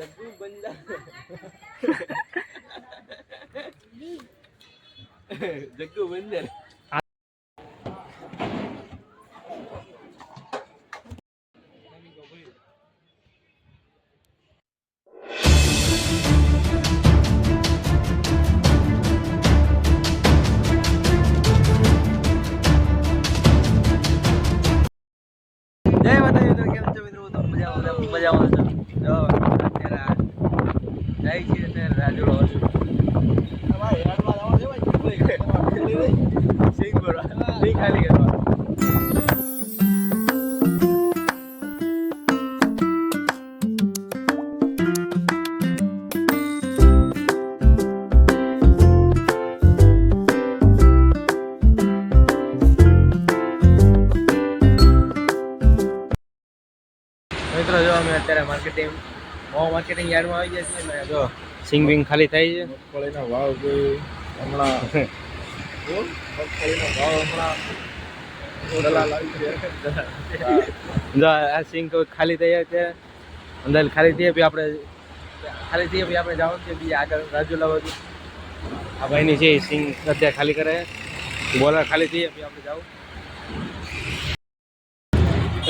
જગ્ગુ બંદર મજામાં છો? મજામાં છો જો અત્યારે આ જાય છે અત્યારે રાજોડો સિંગ બોલો સિંગ ખાલી કરવા મિત્રો જો અમે અત્યારે માર્કેટિંગ મો માર્કેટિંગ યાર્ડમાં આવી ગયા છીએ ને જો સિંગ બિંગ ખાલી થાય છે મગફળીનો ભાવ જોઈ હમણાં બોલ, મગફળીનો ભાવ હમણાં ગયા. આ ખાલી થઈ છે. અંદર ખાલી થઈ પછી આપણે ખાલી થઈએ પછી આપણે જવાનું છે બીજા આગળ રાજુલા બાજુ આ ભાઈની છે સિંગ અત્યારે ખાલી કરે બોલર ખાલી થઈ જાય પછી આપણે જાવ.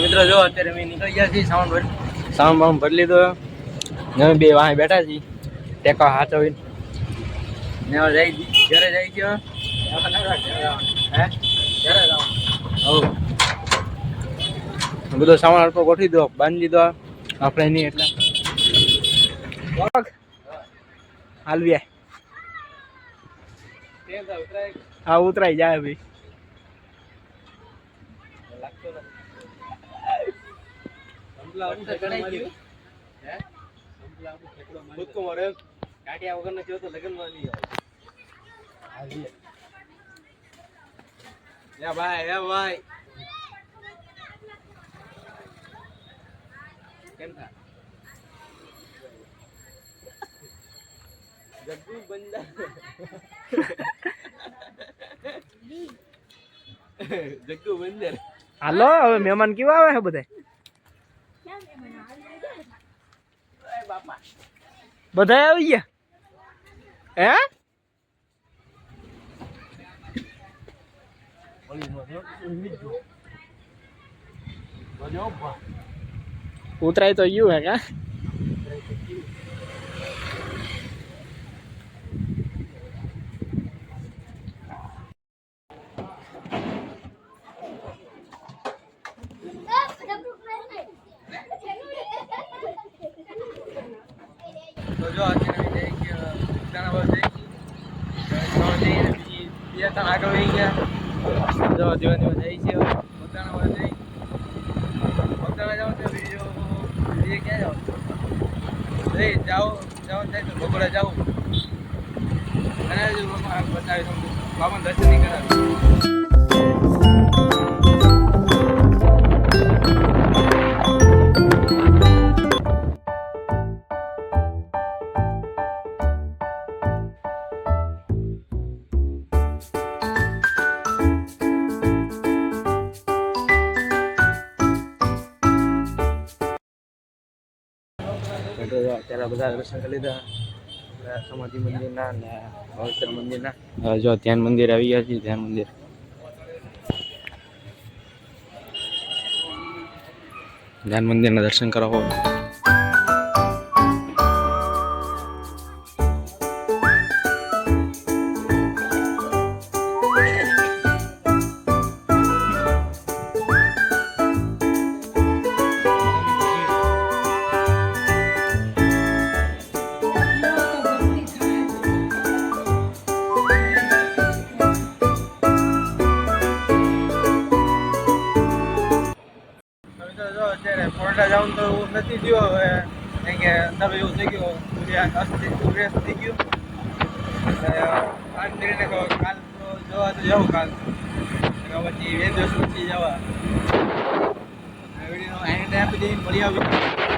મિત્રો જો અત્યારે અમે નીકળી ગયા છીએ સાઉન્ડ ભર સાઉન્ડ બાઉન્ડ ભરી લીધો અમે બે વાંહે બેઠા છીએ. ટેકા હોય ને ઘરે જવાનું હવ બધો સામાન અડપો ગોઠવી દો, બાંધી દીધો આપણે નહીં એટલે. હાલવી હા, ઉતરાઈ જાય ભાઈ. કાઢ્યા વગર નથી હોતો લગ્નમાં નહીં આવે યા ભાઈ યા ભાઈ. કેમ થા? જગ્ગુ બંદર. જગ્ગુ બંદર. હાલો હવે મહેમાન કેવા આવે છે બધા બધા આવી ગયા? હે? ઉતરાય તો યુ હે કા? જો અમે જઈ ગયા આગળ વહી ગયા. જેવા ધીમે જઈ છે. બાજુ જઈ ઉત્તરાયણ જાઓ તો બીજો બીજે ક્યાં જાઓ જઈ જાઓ જવાનું થાય તો બપોરે જાઓ. અને બતાવી તમને બાબાને દર્શન નહીં કરાવે. તો બધા દર્શન કરી લીધા. સમાધિ મંદિરના ને ભવસર મંદિરના. જો ધ્યાન મંદિર આવી ગયા છે, ધ્યાન મંદિર. ધ્યાન મંદિરના દર્શન કરાવો. પોરડા જવાનું તો એવું નથી થયો હવે. કે અંદર એવું થઈ ગયું સૂર્યાસ્ત સૂર્યાસ્ત થઈ ગયું. એટલે કરીને કાલ તો જવા તો જવું કાલ. પછી બે દિવસ પછી જવા. આપી દઈને મળી આવી